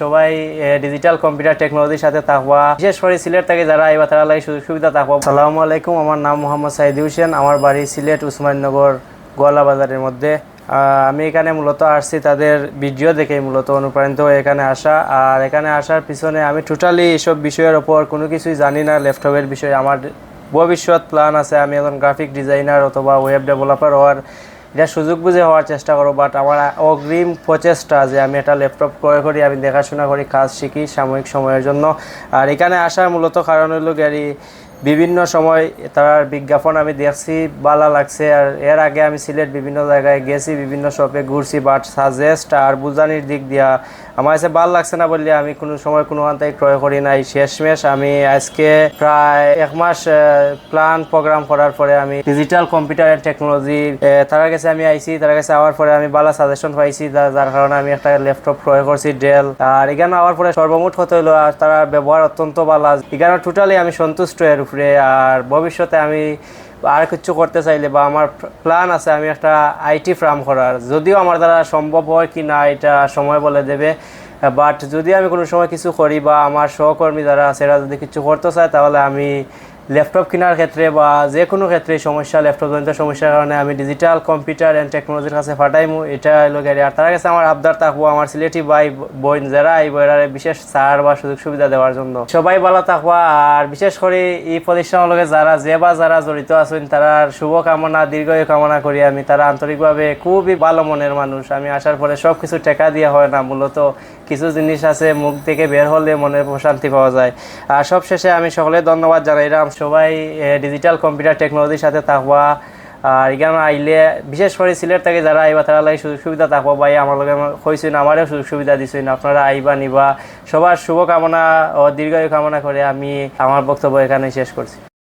সবাই digital computer টেকনোলজির সাথে থাকবা বিশেষ করে সিলেট থেকে যারা এবার তারা লাগে সুযোগ সুবিধা থাকব সালামু আলাইকুম, আমার নাম মোহাম্মদ সাইদি হোসেন। আমার বাড়ি সিলেট উসমাননগর গোয়ালা বাজারের মধ্যে। আমি এখানে মূলত আসছি তাদের ভিডিও দেখে মূলত অনুপ্রাণিত হয়ে এখানে আসা। আর এখানে আসার পিছনে আমি টোটালি এসব বিষয়ের ওপর কোনো কিছুই জানি না। ল্যাপটপের বিষয়ে আমার ভবিষ্যৎ প্ল্যান আছে। আমি এখন গ্রাফিক ডিজাইনার অথবা ওয়েব ডেভেলপার হওয়ার এটা সুযোগ বুঝে হওয়ার চেষ্টা করো বাট আমার অগ্রিম প্রচেষ্টা যে আমি একটা ল্যাপটপ ক্রয় করি, আমি দেখাশোনা করি, কাজ শিখি সাময়িক সময়ের জন্য। আর এখানে আসার মূলত কারণ হলো গাড়ি বিভিন্ন সময় তার বিজ্ঞাপন আমি দেখছি ভালো লাগছে। আর এর আগে আমি সিলেট বিভিন্ন জায়গায় গেছি, বিভিন্ন শপে ঘুরছি বাট সাজেস্ট আর বুঝানির দিক দিয়া আমার কাছে ভালো লাগছে না বললে আমি কোনো সময় কোনো আন্তাই ক্রয় করি নাই। শেষমেশ আমি আজকে প্রায় এক মাস প্ল্যান প্রোগ্রাম করার পরে আমি ডিজিটাল কম্পিউটার অ্যান্ড টেকনোলজি তার কাছে আমি আইছি, তার কাছে আওয়ার পরে আমি ভালো সাজেশন পাইছি যার কারণে আমি একটা ল্যাপটপ ক্রয় করছি ডেল আর এখানে আওয়ার পরে সর্বমোট হতে হলো আর তার ব্যবহার অত্যন্ত ভালো এখানে টোটালি আমি সন্তুষ্ট এর উপরে। আর ভবিষ্যতে আমি আর কিছু করতে চাইলে বা আমার প্ল্যান আছে আমি একটা আইটি ফার্ম করার। যদিও আমার দ্বারা সম্ভব হয় কি না এটা সময় বলে দেবে বাট যদি আমি কোনো সময় কিছু করি বা আমার সহকর্মী যারা আছে এরা যদি কিছু করতে চায় তাহলে আমি ল্যাপটপ কেনার ক্ষেত্রে বা যে কোনো ক্ষেত্রে সমস্যা ল্যাপটপ জনিত সমস্যার কারণে আমি ডিজিটাল কম্পিউটার অ্যান্ড টেকনোলজির কাছে ফাটাইমু। এটা গাড়ি। আর তার কাছে আমার আবদার থাকব আমার সিলেটি ভাই বোন যারা, এই বইরারে বিশেষ ছাড় বা সুযোগ সুবিধা দেওয়ার জন্য। সবাই ভালো থাকবা। আর বিশেষ করে এই প্রতিষ্ঠানের লগে যারা যে বা যারা জড়িত আছেন, তারা শুভকামনা, দীর্ঘায়ু কামনা করি আমি। তারা আন্তরিকভাবে খুবই ভালো মনের মানুষ। আমি আসার পরে সব কিছু টেকা দিয়ে হয় না। মূলত কিছু জিনিস আছে মুখ থেকে বের হলে মনের প্রশান্তি পাওয়া যায়। আর সব শেষে আমি সকলে ধন্যবাদ জানাইলাম সবাই ডিজিটাল কম্পিউটার টেকনোলজির সাথে থাকবা আর এখানে আইলে, বিশেষ করে সিলেট থেকে যারা আইবা, তারা লাগে সুযোগ সুবিধা থাকব ভাই আমার লগে হয়েছেন আমারও সুযোগ সুবিধা দিছেন। আপনারা আইবা, নিবা। সবার শুভকামনা ও দীর্ঘায়ু কামনা করে আমি আমার বক্তব্য এখানে শেষ করছি।